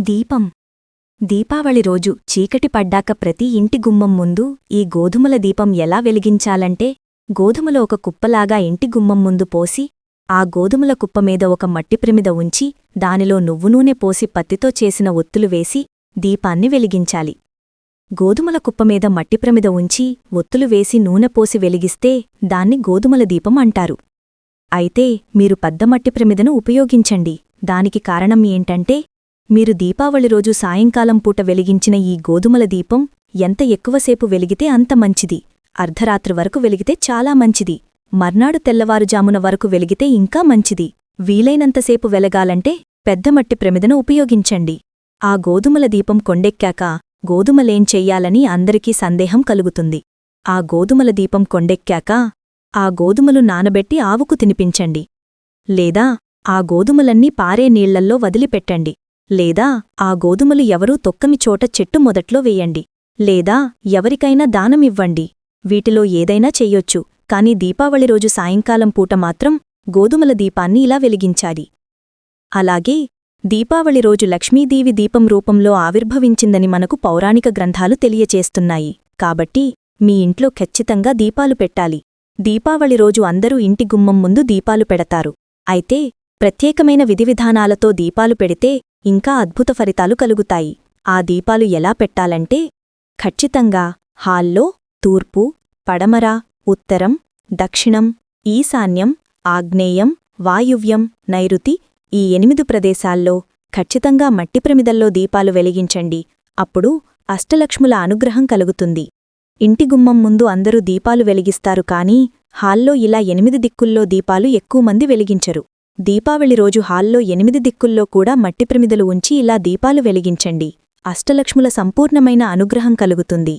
దీపం. దీపావళి రోజు చీకటి పడ్డాక ప్రతి ఇంటి గుమ్మం ముందు ఈ గోధుమల దీపం ఎలా వెలిగించాలంటే గోధుమలో ఒక కుప్పలాగా ఇంటి గుమ్మం ముందు పోసి ఆ గోధుమల కుప్పమీద ఒక మట్టి ప్రమిద ఉంచి దానిలో నువ్వు నూనె పోసి పత్తితో చేసిన ఒత్తులు వేసి దీపాన్ని వెలిగించాలి. గోధుమల కుప్పమీద మట్టి ప్రమిద ఉంచి ఒత్తులు వేసి నూనె పోసి వెలిగిస్తే దాన్ని గోధుమల దీపం అంటారు. అయితే మీరు పెద్ద మట్టి ప్రమిదను ఉపయోగించండి. దానికి కారణం ఏంటంటే మీరు దీపావళి రోజు సాయంకాలం పూట వెలిగించిన ఈ గోధుమల దీపం ఎంత ఎక్కువసేపు వెలిగితే అంత మంచిది. అర్ధరాత్రి వరకు వెలిగితే చాలా మంచిది. మర్నాడు తెల్లవారుజామున వరకు వెలిగితే ఇంకా మంచిది. వీలైనంతసేపు వెలగాలంటే పెద్దమట్టి ప్రమిదను ఉపయోగించండి. ఆ గోధుమల దీపం కొండెక్కాక గోధుమలేం చెయ్యాలని అందరికీ సందేహం కలుగుతుంది. ఆ గోధుమల దీపం కొండెక్కాక ఆ గోధుమలు నానబెట్టి ఆవుకు తినిపించండి. లేదా ఆ గోధుమలన్నీ పారే నీళ్ళల్లో వదిలిపెట్టండి. లేదా ఆ గోధుమలు ఎవరూ తొక్కమి చోట చెట్టు మొదట్లో వేయండి. లేదా ఎవరికైనా దానమివ్వండి వీటిలో ఏదైనా చెయ్యొచ్చు కాని దీపావళి రోజు సాయంకాలం పూట మాత్రం గోధుమల దీపాన్ని ఇలా వెలిగించాలి. అలాగే దీపావళి రోజు లక్ష్మీదేవి దీపం రూపంలో ఆవిర్భవించిందని మనకు పౌరాణిక గ్రంథాలు తెలియచేస్తున్నాయి. కాబట్టి మీ ఇంట్లో ఖచ్చితంగా దీపాలు పెట్టాలి. దీపావళి రోజు అందరూ ఇంటి గుమ్మం ముందు దీపాలు పెడతారు. అయితే ప్రత్యేకమైన విధివిధానాలతో దీపాలు పెడితే ఇంకా అద్భుత ఫలితాలు కలుగుతాయి. ఆ దీపాలు ఎలా పెట్టాలంటే ఖచ్చితంగా హాల్లో తూర్పు పడమర ఉత్తరం దక్షిణం ఈశాన్యం ఆగ్నేయం వాయువ్యం నైరుతి ఈ ఎనిమిది ప్రదేశాల్లో ఖచ్చితంగా మట్టి ప్రమిదల్లో దీపాలు వెలిగించండి. అప్పుడు అష్టలక్ష్ముల అనుగ్రహం కలుగుతుంది. ఇంటి గుమ్మం ముందు అందరూ దీపాలు వెలిగిస్తారు కానీ హాల్లో ఇలా ఎనిమిది దిక్కుల్లో దీపాలు ఎక్కువ మంది వెలిగించరు. దీపావళి రోజు హాల్లో ఎనిమిది దిక్కుల్లో కూడా మట్టి ప్రమిదలు ఉంచి ఇలా దీపాలు వెలిగించండి. అష్టలక్ష్ముల సంపూర్ణమైన అనుగ్రహం కలుగుతుంది.